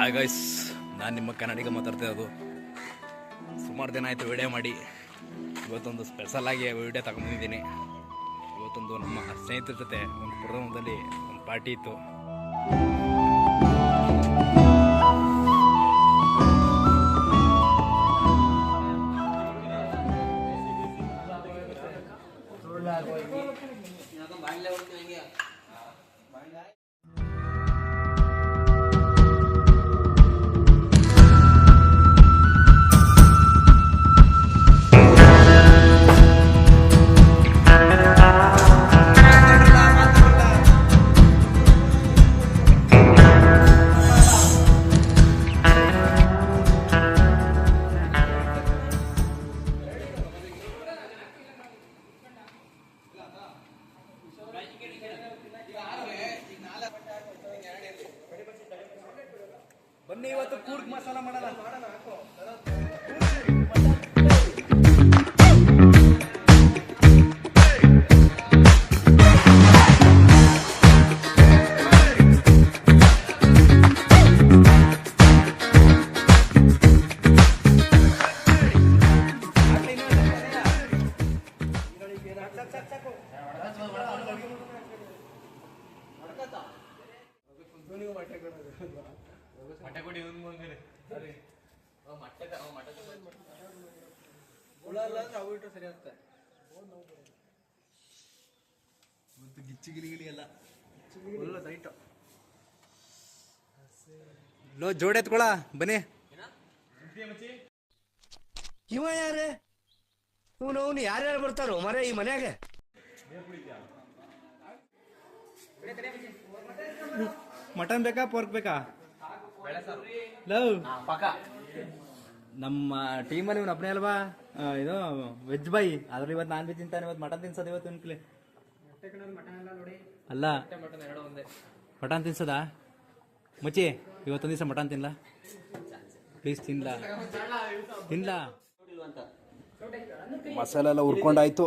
Hi guys ನಾನು ನಿಮ್ಮ ಕನ್ನಡಿಗ ಮಾತಾಡ್ತಾ ಇರೋದು. ಸುಮಾರು ದಿನ ಆಯಿತು ವಿಡಿಯೋ ಮಾಡಿ. ಇವತ್ತೊಂದು ಸ್ಪೆಷಲ್ ಆಗಿ ವಿಡಿಯೋ ತಗೊಂಡಿದ್ದೀನಿ ಇವತ್ತೊಂದು ನಮ್ಮ ಸ್ನೇಹಿತರ ಜೊತೆ, ಒಂದು ಪ್ರೋಗ್ರಾಮದಲ್ಲಿ ಒಂದು ಪಾರ್ಟಿ ಇತ್ತು. ಹೊಟ್ಟೆ ಕೊಡಿ ಒಂದು ಮಂಗನೇ ಮಾಡೋಣ ಗಿಚ್ಚಿ ಗಿಲಿ ಗಿಲಿ ಎಲ್ಲ ಲೋ ಜೋಡಿ ಎತ್ಕೊಳ ಬನ್ನಿ. ಇವ ಯಾರೇ? ಇವನು ಅವನು ಯಾರ್ಯಾರು ಬರ್ತಾರೋ? ಮರ ಈ ಮನ್ಯಾಗ. ಮಟನ್ ಬೇಕಾ ಪೋರ್ಕ್ ಬೇಕಾ? ಲವ್ ನಮ್ಮ ಟೀಮಲ್ಲಿ ಇವನು ಅಪ್ನೇ ಅಲ್ವಾ? ಇದು ವೆಜ್ ಬೈ ಆದ್ರೆ ಇವತ್ತು ನಾನ್ ವೆಜ್ ತಿಂತಾನೆ ಇವತ್ತು ಮಟನ್ ತಿನ್ಸೋದು ಇವತ್ತು ಅನ್ಕಲಿ ಅಲ್ಲ. ಮಟನ್ ತಿನ್ಸದಾ? ಮಚ್ಚಿ ಇವತ್ತೊಂದು ದಿವಸ ಮಟನ್ ತಿನ್ಲಾ? ಪ್ಲೀಸ್ ತಿನ್ಲಾ. ತಿನ್ಲಾ. ಮಸಾಲೆ ಎಲ್ಲ ಹುರ್ಕೊಂಡಾಯ್ತು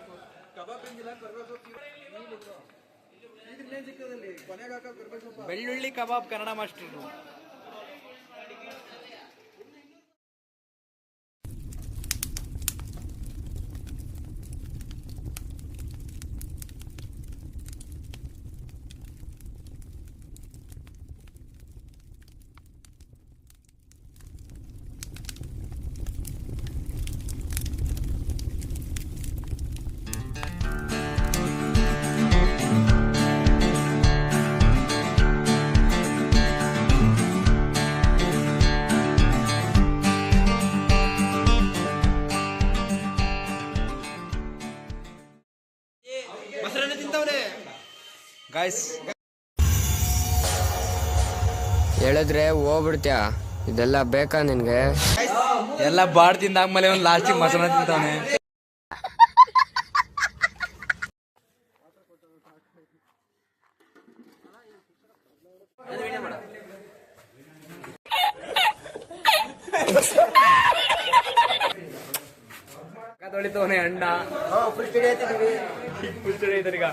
ಬೆಳ್ಳುಳ್ಳಿ ಕಬಾಬ್ ಕನ್ನಡ ಮಾಸ್ಟರ್. ಗಾಯ್ಸ್ ಹೇಳಿದ್ರೆ ಹೋಗ್ಬಿಡ್ತ್ಯಾ? ಇದೆಲ್ಲ ಬೇಕಾ ನಿನ್ಗೆ? ಎಲ್ಲ ಬಾಡ್ ತಿಂದಾದ್ಮೇಲೆ ಒಂದು ಲಾಸ್ಟಿಗೆ ಮಸಾಲ ತಿಂತಾನೆ. ತೊಳಿತವನೆ ಅಣ್ಣ. పుచ్చుడైతడిగా